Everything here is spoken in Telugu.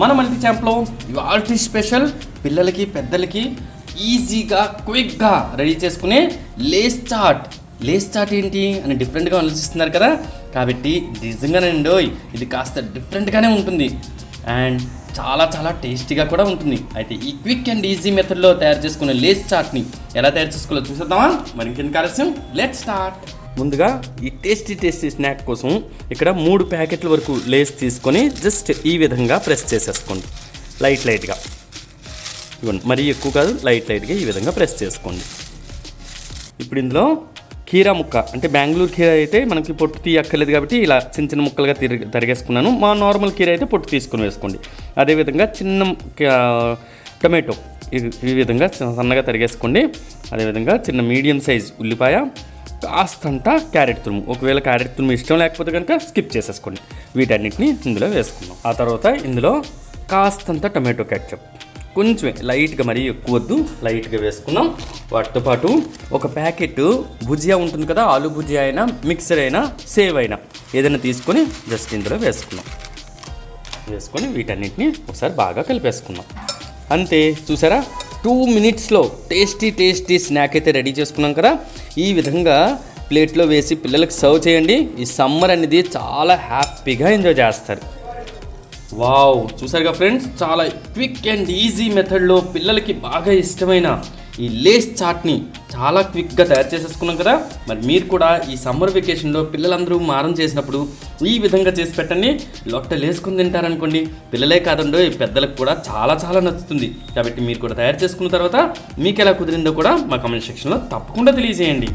మన మల్టీ ఛాంప్లో ఇవాళ స్పెషల్ పిల్లలకి పెద్దలకి ఈజీగా క్విక్గా రెడీ చేసుకునే లేస్ చాట్. లేస్ చాట్ ఏంటి అని డిఫరెంట్గా ఆలోచిస్తున్నారు కదా? కాబట్టి నిజంగానండి ఓయ్, ఇది కాస్త డిఫరెంట్గానే ఉంటుంది. అండ్ చాలా చాలా టేస్టీగా కూడా ఉంటుంది. అయితే ఈ క్విక్ అండ్ ఈజీ మెథడ్లో తయారు చేసుకునే లేస్ చాట్ని ఎలా తయారు చేసుకోవాలో చూసేద్దామా? మరి ఇంకెందుకు ఆలస్యం? Let start! ముందుగా ఈ టేస్టీ టేస్టీ స్నాక్ కోసం ఇక్కడ మూడు ప్యాకెట్ల వరకు లేస్ తీసుకొని జస్ట్ ఈ విధంగా ప్రెస్ చేసేసుకోండి. లైట్ లైట్గా ఇవ్వండి. మరీ ఎక్కువ కాదు లైట్ లైట్గా ఈ విధంగా ప్రెస్ చేసుకోండి. ఇప్పుడు ఇందులో కీరా ముక్క అంటే బెంగళూరు కీర అయితే మనకి పొట్టు తీయక్కర్లేదు కాబట్టి ఇలా చిన్న చిన్న ముక్కలుగా తిరిగి తరిగేసుకున్నాను. మా నార్మల్ కీర అయితే పొట్టు తీసుకుని వేసుకోండి. అదేవిధంగా చిన్న ఆ, టొమాటో ఈ- ఈ విధంగా సన్నగా తరిగేసుకోండి. అదేవిధంగా చిన్న మీడియం సైజ్ ఉల్లిపాయ కాస్తంత క్యారెట్ తురుము. ఒకవేళ క్యారెట్ తురుము ఇష్టం లేకపోతే కనుక స్కిప్ చేసేసుకోండి. వీటన్నిటిని ఇందులో వేసుకుందాం. ఆ తర్వాత ఇందులో కాస్తంత టమాటో ketchup కొంచెం లైట్గా మరీ ఎక్కువ వద్దు. లైట్గా వేసుకుందాం. వాటితో పాటు ఒక ప్యాకెట్ భుజియా ఉంటుంది కదా ఆలు భుజియా అయినా మిక్సర్ అయినా సేవ్ అయినా ఏదైనా తీసుకొని జస్ట్ ఇందులో వేసుకుందాం. వేసుకొని వీటన్నిటిని ఒకసారి బాగా కలిపేసుకుందాం. అంతే చూసారా? టూ మినిట్స్లో టేస్టీ టేస్టీ స్నాక్ అయితే రెడీ చేసుకున్నాం కదా. ఈ విధంగా ప్లేట్లో వేసి పిల్లలకు సర్వ్ చేయండి. ఈ సమ్మర్ అనేది చాలా హ్యాపీగా ఎంజాయ్ చేస్తారు. వావ్ చూసారుగా ఫ్రెండ్స్? చాలా క్విక్ అండ్ ఈజీ మెథడ్లో పిల్లలకి బాగా ఇష్టమైన ఈ లేస్ చాట్ని చాలా క్విక్గా తయారు చేసేసుకున్నాం కదా. మరి మీరు కూడా ఈ సమ్మర్ వెకేషన్లో పిల్లలందరూ మారం చేసినప్పుడు ఈ విధంగా చేసి పెట్టండి. లొట్టలు వేసుకుని తింటారనుకోండి. పిల్లలే కాదండో ఈ పెద్దలకు కూడా చాలా చాలా నచ్చుతుంది. కాబట్టి మీరు కూడా తయారు చేసుకున్న తర్వాత మీకు ఎలా కుదిరిందో కూడా మా కమెంట్ సెక్షన్లో తప్పకుండా తెలియజేయండి.